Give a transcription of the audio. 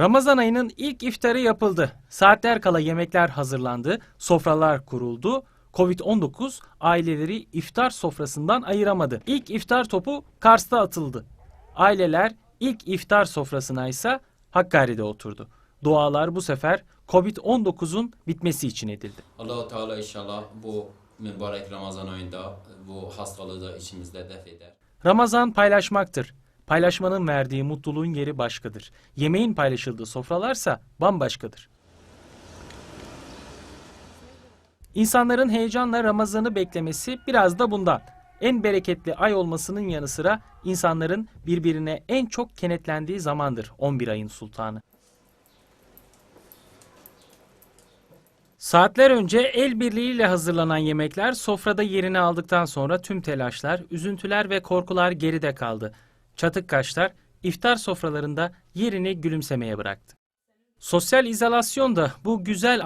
Ramazan ayının ilk iftarı yapıldı. Saatler kala yemekler hazırlandı, sofralar kuruldu. Covid-19 aileleri iftar sofrasından ayıramadı. İlk iftar topu Kars'ta atıldı. Aileler ilk iftar sofrasına ise Hakkari'de oturdu. Dualar bu sefer Covid-19'un bitmesi için edildi. allah Teala inşallah bu mübarek Ramazan ayında bu hastalığı da içimizde def eder. Ramazan paylaşmaktır. Paylaşmanın verdiği mutluluğun yeri başkadır. Yemeğin paylaşıldığı sofralarsa bambaşkadır. İnsanların heyecanla Ramazan'ı beklemesi biraz da bundan. En bereketli ay olmasının yanı sıra insanların birbirine en çok kenetlendiği zamandır 11 ayın sultanı. Saatler önce el birliğiyle hazırlanan yemekler sofrada yerini aldıktan sonra tüm telaşlar, üzüntüler ve korkular geride kaldı. Çatık kaşlar iftar sofralarında yerini gülümsemeye bıraktı. Sosyal izolasyon da bu güzel